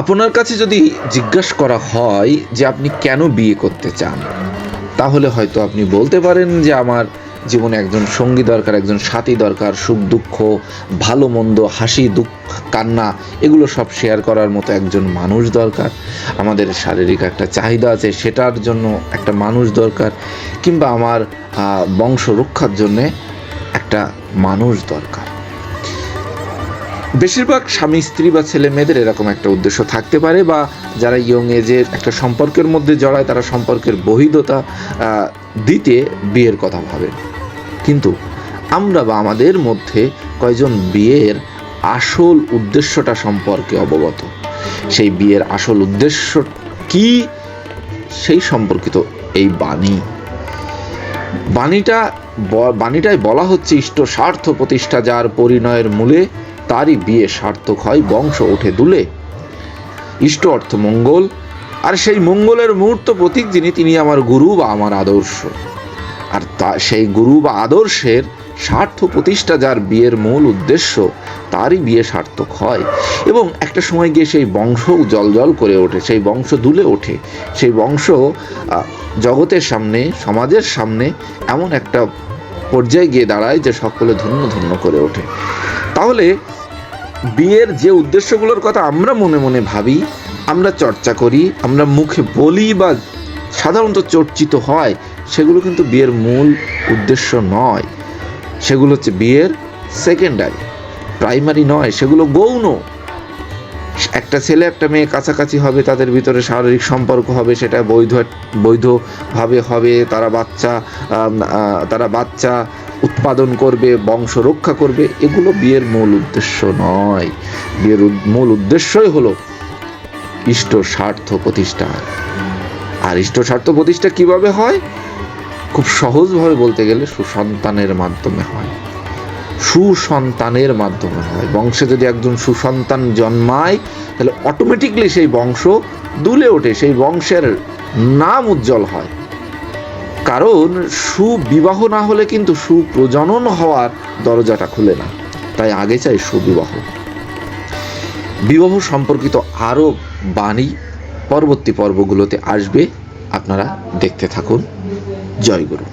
আপনার কাছে যদি জিজ্ঞাসা করা হয় যে আপনি কেন বিয়ে করতে চান, তাহলে হয়তো আপনি বলতে পারেন যে আমার জীবনে একজন সঙ্গী দরকার, একজন সাথী দরকার, সুখ, দুঃখ, ভালো, মন্দ, হাসি, দুঃখ, কান্না, এগুলো সব শেয়ার করার মতো একজন মানুষ দরকার। আমাদের শারীরিক একটা চাহিদা আছে, সেটার জন্য একটা মানুষ দরকার, কিংবা আমার বংশ রক্ষার জন্যে একটা মানুষ দরকার। বেশিরভাগ স্বামী, স্ত্রী বা ছেলে মেয়েদের এরকম একটা উদ্দেশ্য থাকতে পারে বা যারা ইয়ং এজের একটা সম্পর্কের মধ্যে জড়ায়, তারা সম্পর্কের বহিদতা দিতে বিয়ের কথা ভাবে। কিন্তু আমরা বা আমাদের মধ্যে কয়জন বিয়ের আসল উদ্দেশ্যটা সম্পর্কে অবগত? সেই বিয়ের আসল উদ্দেশ্য কি? সেই সম্পর্কিত এই বাণী। বাণীটা বাণীটায় বলা হচ্ছে ইষ্ট স্বার্থ প্রতিষ্ঠা যার পরিণয়ের মূলে তারই বিয়ে সার্থক হয়, বংশ ওঠে দুলে। ইষ্ট অর্থ মঙ্গল, আর সেই মঙ্গলের মুহূর্ত প্রতীক যিনি, তিনি আমার গুরু বা আমার আদর্শ। আর তা, সেই গুরু বা আদর্শের স্বার্থ প্রতিষ্ঠা যার বিয়ের মূল উদ্দেশ্য, তারই বিয়ে সার্থক হয়। এবং একটা সময় গিয়ে সেই বংশ জল করে ওঠে, সেই বংশ দুলে ওঠে। সেই বংশ জগতের সামনে, সমাজের সামনে এমন একটা পর্যায়ে গিয়ে দাঁড়ায় যে সকলে ধন্য ধন্য করে ওঠে। তাহলে বিয়ের যে উদ্দেশ্যগুলোর কথা আমরা মনে মনে ভাবি, আমরা চর্চা করি, আমরা মুখে বলি বা সাধারণত চর্চিত হয়, সেগুলো কিন্তু বিয়ের মূল উদ্দেশ্য নয়। সেগুলো হচ্ছে বিয়ের সেকেন্ডারি প্রাইমারি নয়, সেগুলো গৌণ। একটা ছেলে, একটা মেয়ে কাছাকাছি হবে, তাদের ভিতরে শারীরিক সম্পর্ক হবে, সেটা বৈধ, বৈধভাবে হবে, তারা বাচ্চা তারা বাচ্চা উৎপাদন করবে, বংশ রক্ষা করবে, এগুলো বিয়ের মূল উদ্দেশ্য নয়। বিয়ের মূল উদ্দেশ্যই হলো ইষ্ট স্বার্থ প্রতিষ্ঠা আর ইষ্ট স্বার্থ প্রতিষ্ঠা কীভাবে হয়? খুব সহজভাবে বলতে গেলে সুসন্তানের মাধ্যমে হয়। সুসন্তানের মাধ্যমে হয়। বংশে যদি একজন সুসন্তান জন্মায়, তাহলে অটোমেটিকলি সেই বংশ দুলে ওঠে, সেই বংশের নাম উজ্জ্বল হয়। কারণ সুবিবাহ না হলে কিন্তু সুপ্রজনন হওয়ার দরজাটা খুলে না। তাই আগে চাই সুবিবাহ। বিবাহ সম্পর্কিত আরও বাণী পরবর্তী পর্বগুলোতে আসবে। আপনারা দেখতে থাকুন। জয় গুরু।